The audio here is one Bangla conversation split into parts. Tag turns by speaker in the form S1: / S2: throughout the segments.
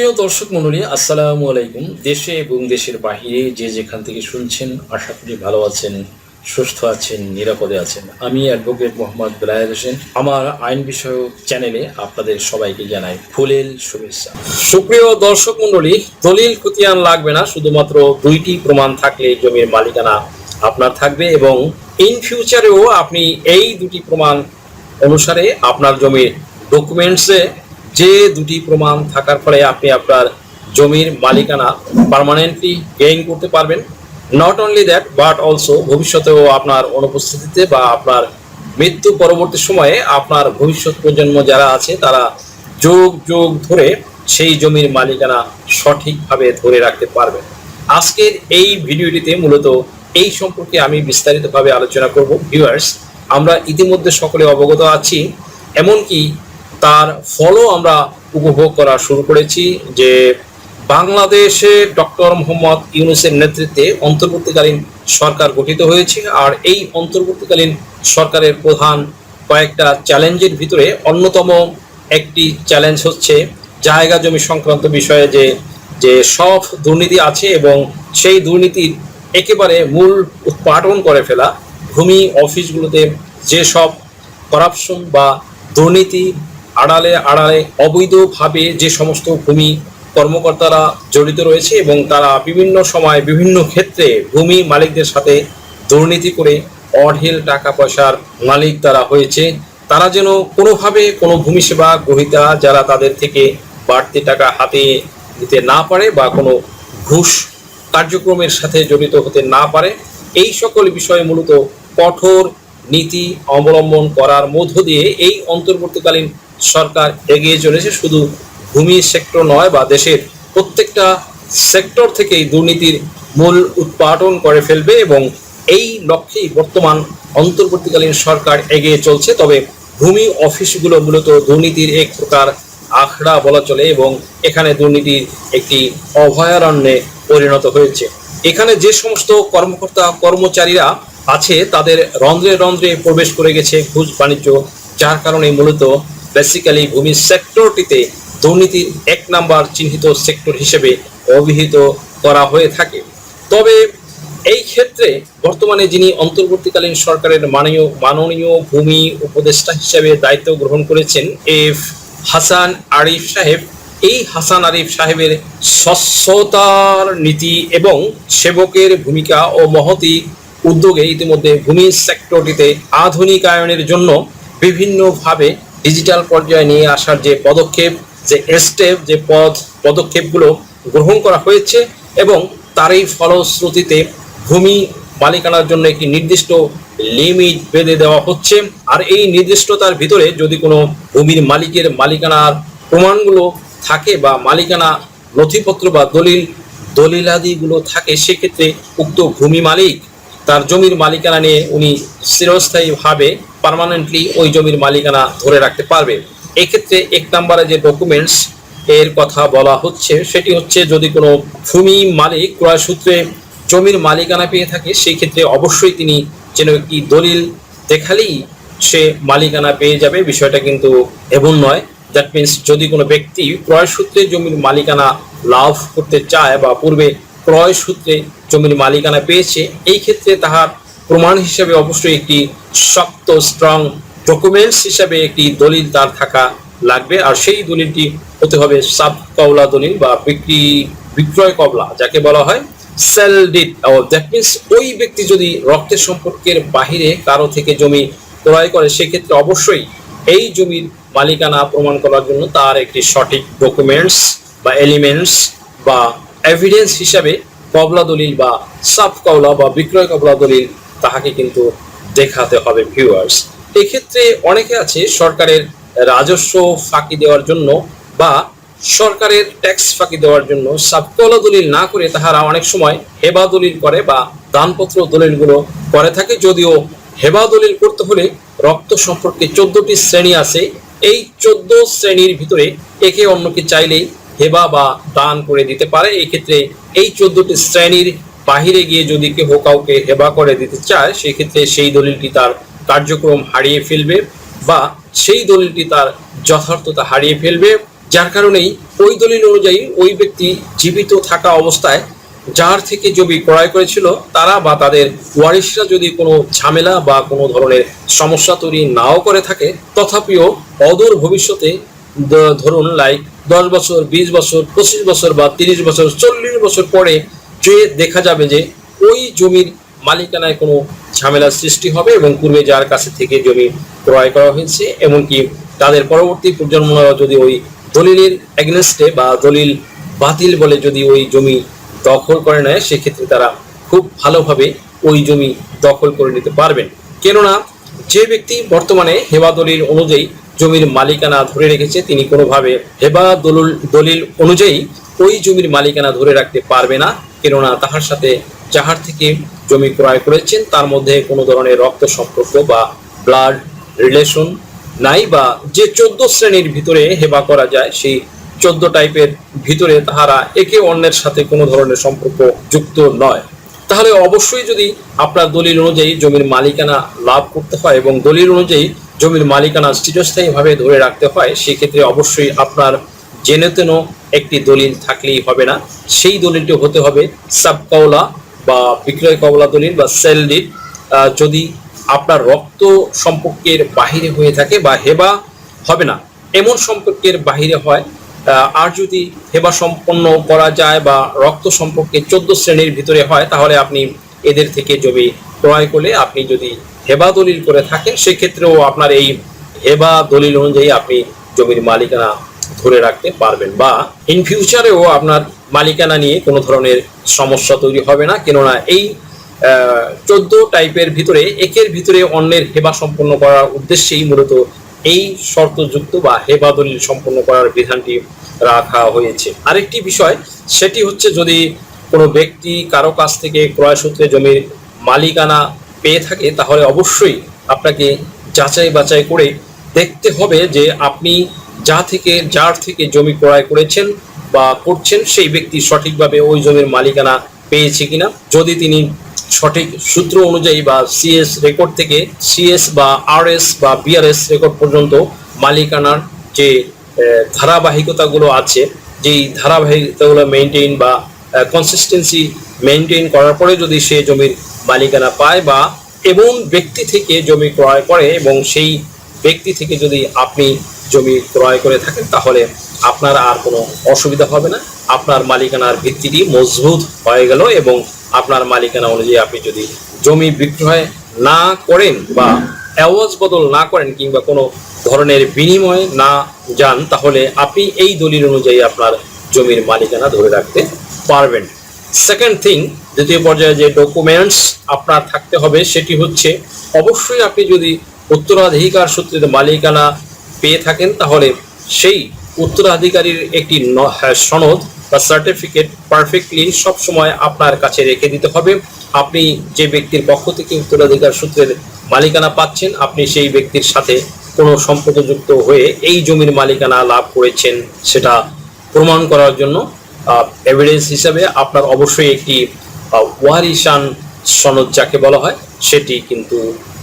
S1: সুপ্রিয় দর্শক মন্ডলী আসসালামু আলাইকুম। দেশে এবং দেশের বাহিরে যে যেখান থেকে শুনছেন, আশা করি ভালো আছেন, সুস্থ আছেন, নিরাপদে আছেন। আমি অ্যাডভোকেট মোহাম্মদ বেলায়ের হোসেন। আমার আইন বিষয়ক চ্যানেলে আপনাদের সবাইকে জানাই ফুলেল শুভেচ্ছা। সুপ্রিয় দর্শক মণ্ডলী, দলিল খতিয়ান লাগবে না, শুধুমাত্র দুইটি প্রমাণ থাকলে জমির মালিকানা আপনার থাকবে এবং ইন ফিউচারেও আপনি এই দুটি প্রমাণ অনুসারে আপনার জমির ডকুমেন্টসে যে দুটি প্রমাণ থাকার ফলে আপনি আপনার জমির মালিকানা পার্মানেন্টলি গেইন করতে পারবেন। Not only that but also ভবিষ্যতেও আপনার অনুপস্থিতিতে বা আপনার মৃত্যু পরবর্তী সময়ে আপনার ভবিষ্যৎ প্রজন্ম যারা আছে, তারা যোগ যোগ ধরে সেই জমির মালিকানা সঠিকভাবে ধরে রাখতে পারবেন। আজকের এই ভিডিওটিতে মূলত এই সম্পর্কে আমি বিস্তারিতভাবে আলোচনা করব। ভিউয়ার্স আমরা ইতিমধ্যে সকলে অবগত আছি। এমনকি তার ফলও আমরা উপভোগ করা শুরু করেছি যে বাংলাদেশে ডক্টর মোহাম্মদ ইউনুসের নেতৃত্বে অন্তর্বর্তীকালীন সরকার গঠিত হয়েছে আর এই অন্তর্বর্তীকালীন সরকারের প্রধান কয়েকটা চ্যালেঞ্জের ভিতরে অন্যতম একটি চ্যালেঞ্জ হচ্ছে জায়গা জমি সংক্রান্ত বিষয়ে যে যে সব দুর্নীতি আছে এবং সেই দুর্নীতির একেবারে মূল উৎপাটন করে ফেলা ভূমি, অফিসগুলোতে যেসব করাপশন বা দুর্নীতি আড়ালে আড়ালে অবৈধভাবে যে সমস্ত ভূমি কর্মকর্তারা জড়িত রয়েছে এবং তারা বিভিন্ন সময় বিভিন্ন ক্ষেত্রে ভূমি মালিকদের সাথে দুর্নীতি করে অঢেল টাকা পয়সার মালিক তারা হয়েছে। তারা যেন কোনোভাবে কোনো ভূমি সেবা গ্রহীতা যারা তাদের থেকে বাড়তি টাকা হাতে দিতে না পারে বা কোনো ঘুষ কার্যক্রমের সাথে জড়িত হতে না পারে, এই সকল বিষয়ে মূলত কঠোর নীতি অবলম্বন করার মধ্য দিয়ে এই অন্তর্বর্তীকালীন সরকার এগিয়ে চলেছে। শুধু ভূমি সেক্টর নয়, বা দেশের প্রত্যেকটা সেক্টর থেকেই দুর্নীতির মূল উৎপাদন করে ফেলবে এবং এই লক্ষ্যেই বর্তমান অন্তর্বর্তীকালীন সরকার এগিয়ে চলছে। তবে ভূমি অফিসগুলো মূলত দুর্নীতির এক প্রকার আখড়া বলা চলে এবং এখানে দুর্নীতির একটি অভয়ারণ্যে পরিণত হয়েছে। এখানে যে সমস্ত কর্মকর্তা, কর্মচারীরা আছে, তাদের রন্ধ্রে রন্ধ্রে প্রবেশ করে গেছে ঘুষ বাণিজ্য, যার কারণে মূলত বেসিক্যালি ভূমি সেক্টরটিতে দুর্নীতির এক নাম্বার চিহ্নিত সেক্টর হিসেবে অভিহিত করা হয়ে থাকে। তবে এই ক্ষেত্রে বর্তমানে যিনি অন্তর্বর্তীকালীন সরকারের মাননীয় মাননীয় ভূমি উপদেষ্টা হিসেবে দায়িত্ব গ্রহণ করেছেন, এফ হাসান আরিফ সাহেব, এই হাসান আরিফ সাহেবের স্বচ্ছতার নীতি এবং সেবকের ভূমিকা ও মহতি উদ্যোগে ইতিমধ্যে ভূমি সেক্টরটিতে আধুনিকায়নের জন্য বিভিন্নভাবে ডিজিটাল পর্যায়ে নিয়ে আসার যে পদক্ষেপ, যে স্টেপ যে পদ পদক্ষেপগুলো গ্রহণ করা হয়েছে এবং তারই ফলশ্রুতিতে ভূমি মালিকানার জন্য একটি নির্দিষ্ট লিমিট বেঁধে দেওয়া হচ্ছে। আর এই নির্দিষ্টতার ভিতরে যদি কোনো ভূমির মালিকের মালিকানার প্রমাণগুলো থাকে বা মালিকানা নথিপত্র বা দলিল, দলিলাদিগুলো থাকে, সেক্ষেত্রে উক্ত ভূমি মালিক তার জমির মালিকানা নিয়ে উনি চিরস্থায়ীভাবে পার্মানেন্টলি ওই জমির মালিকানা ধরে রাখতে পারবে। এক্ষেত্রে এক নম্বরে যে ডকুমেন্টস এর কথা বলা হচ্ছে, সেটি হচ্ছে যদি কোনো ভূমি মালিক ক্রয় সূত্রে জমির মালিকানা পেয়ে থাকে সেই ক্ষেত্রে অবশ্যই তিনি যেন একটি দলিল দেখালেই সে মালিকানা পেয়ে যাবে। বিষয়টা কিন্তু এমন নয়। দ্যাট মিনস যদি কোনো ব্যক্তি ক্রয় সূত্রে জমির মালিকানা লাভ করতে চায় বা পূর্বে ক্রয় সূত্রে জমির মালিকানা পেয়েছে, এই ক্ষেত্রে তাহার প্রমাণ হিসেবে অবশ্যই একটি শক্ত স্ট্রং ডকুমেন্টস হিসাবে একটি দলিল তার থাকা লাগবে। আর সেই দলিলটি হতে হবে সাব কবলা দলিল বা বিক্রি, বিক্রয় কবলা যাকে বলা হয় সেল ডিট দ্যাট মিনস ওই ব্যক্তি যদি রক্তের সম্পর্কের বাহিরে কারও থেকে জমি ক্রয় করে, সেক্ষেত্রে অবশ্যই এই জমির মালিকানা প্রমাণ করার জন্য তার একটি সঠিক ডকুমেন্টস বা এলিমেন্টস বা এভিডেন্স হিসাবে কবলা দলিল বা সাফ কবলা বা বিক্রয় কবলা দলিল তাহাকে কিন্তু দেখাতে হবে ভিউয়ার্স এক্ষেত্রে অনেকে আছে সরকারের রাজস্ব ফাঁকি দেওয়ার জন্য বা সরকারের ট্যাক্স ফাঁকি দেওয়ার জন্য সাবকলা দলিল না করে তাহারা অনেক সময় হেবা দলিল করে বা দানপত্র দলিলগুলো করে থাকে। যদিও হেবা দলিল করতে হলে রক্ত সম্পর্কে চোদ্দটি শ্রেণি আছে। এই চোদ্দ শ্রেণির ভিতরে একে অন্যকে চাইলেই হেবা বা দান করে দিতে পারে। এক্ষেত্রে এই চোদ্দটি শ্রেণির বাহিরে গিয়ে যদি কেউ কাউকে হেবা করে দিতে চায়, সেক্ষেত্রে সেই দলিলটি তার কার্যক্রম হারিয়ে ফেলবে বা সেই দলিলটি তার যথার্থতা হারিয়ে ফেলবে, যার কারণেই ওই দলিল অনুযায়ী ওই ব্যক্তি জীবিত থাকা অবস্থায় যার থেকে জমি ক্রয় করেছিল, তারা বা তাদের ওয়ারিশরা যদি কোনো ঝামেলা বা কোনো ধরনের সমস্যা তৈরি নাও করে থাকে, তথাপিও অদূর ভবিষ্যতে ধরুন লাইক দশ বছর, বিশ বছর, পঁচিশ বছর বা তিরিশ বছর, চল্লিশ বছর পরে যে দেখা যাবে যে ওই জমির মালিকানায় কোনো ঝামেলার সৃষ্টি হবে এবং পূর্বে যার কাছে থেকে জমি ক্রয় করা হয়েছে, এমনকি তাদের পরবর্তী প্রজন্মরা যদি ওই দলিলের এগনেস্টে বা দলিল বাতিল বলে যদি ওই জমি দখল করে নেয়, সেক্ষেত্রে তারা খুব ভালোভাবে ওই জমি দখল করে নিতে পারবেন। কেননা যে ব্যক্তি বর্তমানে হেবা দলিল অনুযায়ী জমির মালিকানা ধরে রেখেছে, তিনি কোনোভাবে হেবা দলিল দলিল অনুযায়ী ওই জমির মালিকানা ধরে রাখতে পারবে না। কেননা তাহার সাথে যাহার থেকে জমি ক্রয় করেছেন, তার মধ্যে কোনো ধরনের রক্ত সম্পর্ক বা ব্লাড রিলেশন নাই বা যে চোদ্দ শ্রেণির ভিতরে হেবা করা যায়, সেই চোদ্দ টাইপের ভিতরে তাহারা একে অন্যের সাথে কোনো ধরনের সম্পর্ক যুক্ত নয়। তাহলে অবশ্যই যদি আপনার দলিল অনুযায়ী জমির মালিকানা লাভ করতে হয় এবং দলিল অনুযায়ী জমির মালিকানা স্থিরস্থায়ীভাবে ধরে রাখতে হয়, সেক্ষেত্রে অবশ্যই আপনার জেনে তেন একটি দলিল থাকলেই হবে না। সেই দলিলটি হতে হবে সাবকাওলা বা বিক্রয় কওলা দলিল বা সেল ডিড। যদি আপনার রক্ত সম্পর্কের বাহিরে হয়ে থাকে বা হেবা হবে না, এমন সম্পর্কের বাহিরে হয় আর যদি হেবা সম্পন্ন করা যায় বা রক্ত সম্পর্কে চোদ্দ শ্রেণির ভিতরে হয়, তাহলে আপনি এদের থেকে জমি ক্রয় করলে আপনি যদি হেবা দলিল করে থাকেন, সেক্ষেত্রেও আপনার এই হেবা দলিল অনুযায়ী আপনি জমির মালিকানা ধরে রাখতে পারবেন বা ইন ফিউচারেও আপনার মালিকানা নিয়ে কোনো ধরনের সমস্যা তৈরি হবে না। কেননা এই চোদ্দ টাইপের ভিতরে, একের ভিতরে অন্যের হেবা সম্পন্ন করার উদ্দেশ্যেই মূলত এই শর্তযুক্ত বা হেবা দলিল সম্পন্ন করার বিধানটি রাখা হয়েছে। আরেকটি বিষয়, সেটি হচ্ছে যদি কোনো ব্যক্তি কারও কাছ থেকে ক্রয় সূত্রে জমির মালিকানা পেয়ে থাকে, তাহলে অবশ্যই আপনাকে যাচাই বাছাই করে দেখতে হবে যে আপনি যা থেকে, যার থেকে জমি ক্রয় করেছেন বা করছেন, সেই ব্যক্তি সঠিকভাবে ওই জমির মালিকানা পেয়েছে কিনা। যদি তিনি সঠিক সূত্র অনুযায়ী বা সিএস রেকর্ড থেকে সিএস বা আরএস বা বিআরএস রেকর্ড পর্যন্ত মালিকানার যে ধারাবাহিকতাগুলো আছে, যেই ধারাবাহিকতাগুলো মেনটেন বা কনসিস্টেন্সি মেনটেন করার পরে যদি সে জমির মালিকানা পায় বা এবং ব্যক্তি থেকে জমি ক্রয় করে এবং সেই ব্যক্তি থেকে যদি আপনি জমি ক্রয় করে থাকেন, তাহলে আপনার আর কোনো অসুবিধা হবে না। আপনার মালিকানার ভিত্তিটি মজবুত হয়ে গেল এবং আপনার মালিকানা অনুযায়ী আপনি যদি জমি বিক্রয় না করেন বা অ্যাওয়াজ বদল না করেন কিংবা কোনো ধরনের বিনিময় না যান, তাহলে আপনি এই দলিল অনুযায়ী আপনার জমির মালিকানা ধরে রাখতে পারবেন। সেকেন্ড থিং দ্বিতীয় পর্যায়ে যে ডকুমেন্টস আপনার থাকতে হবে, সেটি হচ্ছে অবশ্যই আপনি যদি উত্তরাধিকার সূত্রে মালিকানা পেয়ে থাকেন তাহলে সেই উত্তরাধিকারীর একটি হ্যাঁ, সনদ বা সার্টিফিকেট পারফেক্টলি সবসময় আপনার কাছে রেখে দিতে হবে। আপনি যে ব্যক্তির পক্ষ থেকে উত্তরাধিকার সূত্রের মালিকানা পাচ্ছেন আপনি সেই ব্যক্তির সাথে কোনো সম্পর্কযুক্ত হয়ে এই জমির মালিকানা লাভ করেছেন সেটা প্রমাণ করার জন্য এভিডেন্স হিসাবে আপনার অবশ্যই একটি ওয়ারিশান সনদ যাকে বলা হয়, সেটি কিন্তু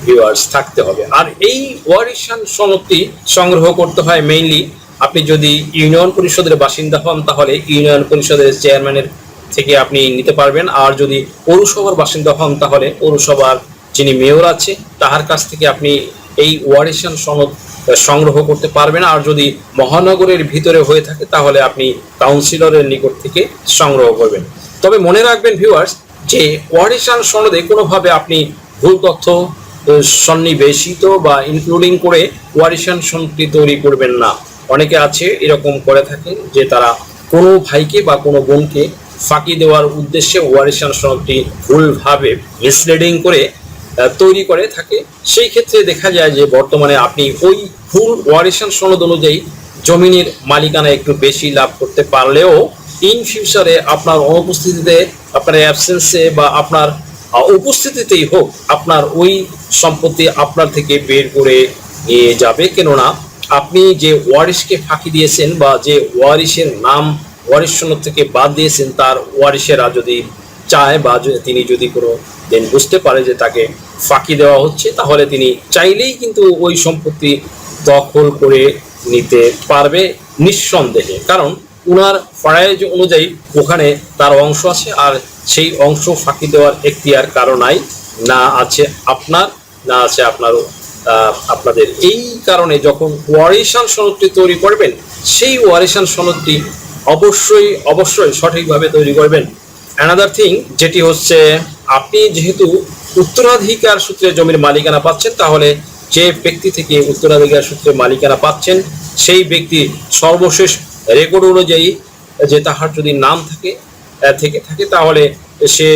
S1: ভিউয়ার্স থাকতে হবে। আর এই ওয়ারিশান সনদটি সংগ্রহ করতে হয় মেইনলি আপনি যদি ইউনিয়ন পরিষদের বাসিন্দা হন, তাহলে ইউনিয়ন পরিষদের চেয়ারম্যানের থেকে আপনি নিতে পারবেন। আর যদি পৌরসভার বাসিন্দা হন, তাহলে পৌরসভার যিনি মেয়র আছে, তাহার কাছ থেকে আপনি এই ওয়ারিশান সনদ সংগ্রহ করতে পারবেন। আর যদি মহানগরের ভিতরে হয়ে থাকে, তাহলে আপনি কাউন্সিলরের নিকট থেকে সংগ্রহ করবেন। তবে মনে রাখবেন ভিউয়ার্স যে ওয়ারিশান সনদে কোনোভাবে আপনি ভুল তথ্য সন্নিবেশিত বা ইনক্লুডিং করে ওয়ারিশান সনদটি তৈরি করবেন না। অনেকে আছে এরকম করে থাকেন যে তারা কোনো ভাইকে বা কোনো বোনকে ফাঁকি দেওয়ার উদ্দেশ্যে ওয়ারিশান সনদটি ভুলভাবে মিসলিডিং করে তৈরি করে থাকে। সেই ক্ষেত্রে দেখা যায় যে বর্তমানে আপনি ওই ভুল ওয়ারিশান সনদ অনুযায়ী জমিনের মালিকানা একটু বেশি লাভ করতে পারলেও ইন ফিউচারে আপনার অনুপস্থিতিতে, আপনার অ্যাবসেন্সে বা আপনার উপস্থিতিতেই হোক, আপনার ওই সম্পত্তি আপনার থেকে বের করে নিয়ে যাবে। কেননা আপনি যে ওয়ারিশকে ফাঁকি দিয়েছেন বা যে ওয়ারিশের নাম ওয়ারিশ সনদ থেকে বাদ দিয়েছেন, তার ওয়ারিশেরা যদি চায় বা তিনি যদি কোনো দিন বুঝতে পারে যে তাকে ফাঁকি দেওয়া হচ্ছে, তাহলে তিনি চাইলেই কিন্তু ওই সম্পত্তি দখল করে নিতে পারবে নিঃসন্দেহে। কারণ উনার ফরায়েজ অনুযায়ী ওখানে তার অংশ আছে, আর সেই অংশ ফাঁকি দেওয়ার এখতিয়ার কারও নাই, না আছে আপনার, না আছে আপনারও আপনাদের। এই কারণে যখন ওয়ারিশান সনদটি তৈরি করবেন, সেই ওয়ারিশান সনদটি অবশ্যই অবশ্যই সঠিকভাবে তৈরি করবেন। অ্যানাদার থিং যেটি হচ্ছে, আপনি যেহেতু উত্তরাধিকার সূত্রে জমির মালিকানা পাচ্ছেন, তাহলে যে ব্যক্তি থেকে উত্তরাধিকার সূত্রে মালিকানা পাচ্ছেন, সেই ব্যক্তি সর্বশেষ রেকর্ড অনুযায়ী যে তাহার যদি নাম থাকে থেকে থাকে, তাহলে সে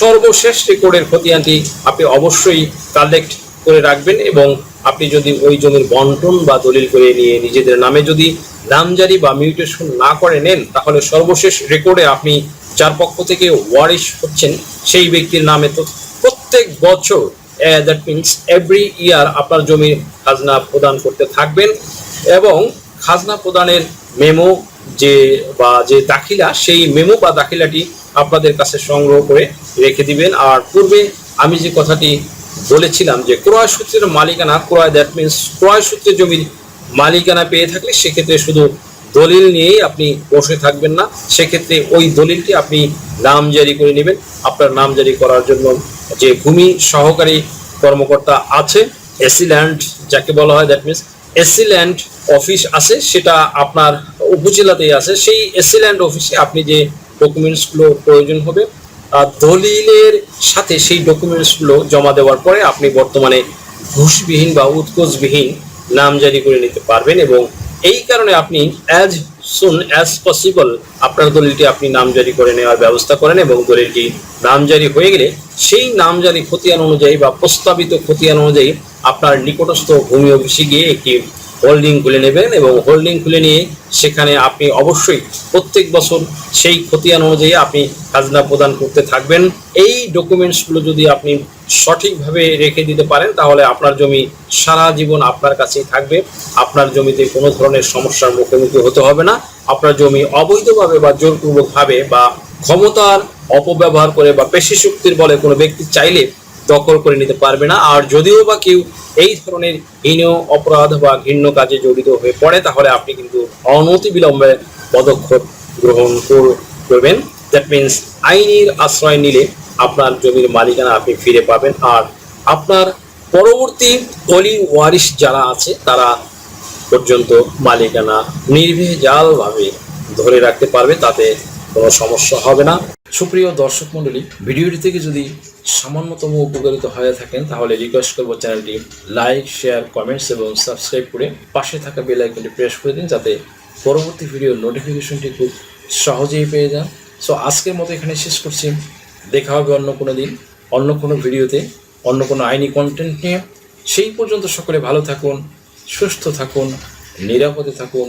S1: সর্বশেষ রেকর্ডের খতিয়ানটি আপনি অবশ্যই কালেক্ট করে রাখবেন এবং আপনি যদি ওই জমির বন্টন বা দলিল করে নিয়ে নিজেদের নামে যদি নামজারি বা মিউটেশন না করে নেন, তাহলে সর্বশেষ রেকর্ডে আপনি যার পক্ষ থেকে ওয়ারিশ হচ্ছেন, সেই ব্যক্তির নামে তো প্রত্যেক বছর দ্যাট মিনস এভরি ইয়ার আপনার জমির খাজনা প্রদান করতে থাকবেন এবং খাজনা প্রদানের মেমো যে বা যে দাখিলা, সেই মেমো বা দাখিলাটি আপনাদের কাছে সংগ্রহ করে রেখে দিবেন। আর পূর্বে আমি যে কথাটি বলেছিলাম যে ক্রয় সূত্রের মালিকানা, ক্রয় দ্যাট মিনস ক্রয় সূত্রে জমির মালিকানা পেয়ে থাকলে সেক্ষেত্রে শুধু দলিল নিয়েই আপনি বসে থাকবেন না। সেক্ষেত্রে ওই দলিলটি আপনি নাম জারি করে নেবেন। আপনার নাম জারি করার জন্য যে ভূমি সহকারী কর্মকর্তা আছে এসি ল্যান্ড যাকে বলা হয় that means AC land office আছে, সেটা আপনার উপজেলাতেই আছে। সেই এসি ল্যান্ড অফিসে আপনি যে ডকুমেন্টসগুলো প্রয়োজন হবে দলিলের সাথে সেই ডকুমেন্টসগুলো জমা দেওয়ার পরে আপনি বর্তমানে ঘুষবিহীন বা উৎকোচবিহীন নামজারি করে নিতে পারবেন এবং এই কারণে আপনি অ্যাজ সুন অ্যাজ পসিবল আপনার দলিলটি আপনি নামজারি করে নেওয়ার ব্যবস্থা করেন এবং দলিলটি নামজারি হয়ে গেলে সেই নামজারি খতিয়ান অনুযায়ী বা প্রস্তাবিত খতিয়ান অনুযায়ী আপনার নিকটস্থ ভূমি অফিসে গিয়ে একটি হোল্ডিং খুলে নেবেন এবং হোল্ডিং খুলে নিয়ে সেখানে আপনি অবশ্যই প্রত্যেক বছর সেই খতিয়ান অনুযায়ী আপনি খাজনা প্রদান করতে থাকবেন। এই ডকুমেন্টসগুলো যদি আপনি সঠিকভাবে রেখে দিতে পারেন, তাহলে আপনার জমি সারা জীবন আপনার কাছেই থাকবে। আপনার জমিতে কোনো ধরনের সমস্যার মুখোমুখি হতে হবে না। আপনার জমি অবৈধভাবে বা জোরপূর্বকভাবে বা ক্ষমতার অপব্যবহার করে বা পেশি শক্তির বলে কোনো ব্যক্তি চাইলে দখল করে নিতে পারবে না। আর যদিও বা কেউ এই ধরনের হীন অপরাধ বা ঘৃণ্য কাজে জড়িত হয়ে পড়ে, তাহলে আপনি কিন্তু অনতি বিলম্বে পদক্ষেপ গ্রহণ করবেন। দ্যাট মিনস আইনের আশ্রয় নিলে আপনার জমির মালিকানা আপনি ফিরে পাবেন। আর আপনার পরবর্তী অলি ওয়ারিশ যারা আছে, তারা পর্যন্ত মালিকানা নির্ভেজালভাবে ধরে রাখতে পারবে, তাতে কোনো সমস্যা হবে না। সুপ্রিয় দর্শক মণ্ডলী, ভিডিওটি থেকে যদি সামান্যতম উপকারিত হয়ে থাকেন, তাহলে রিকোয়েস্ট করব চ্যানেলটি লাইক শেয়ার কমেন্টস এবং সাবস্ক্রাইব করে পাশে থাকা বেল আইকনটি প্রেস করে দিন, যাতে পরবর্তী ভিডিওর নোটিফিকেশনটি খুব সহজেই পেয়ে যান। সো আজকের মতো এখানে শেষ করছি। দেখা হবে অন্য কোনো দিন, অন্য কোনো ভিডিওতে, অন্য কোনো আইনি কন্টেন্ট নিয়ে। সেই পর্যন্ত সকলে ভালো থাকুন, সুস্থ থাকুন, নিরাপদে থাকুন।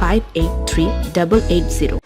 S2: 583 880.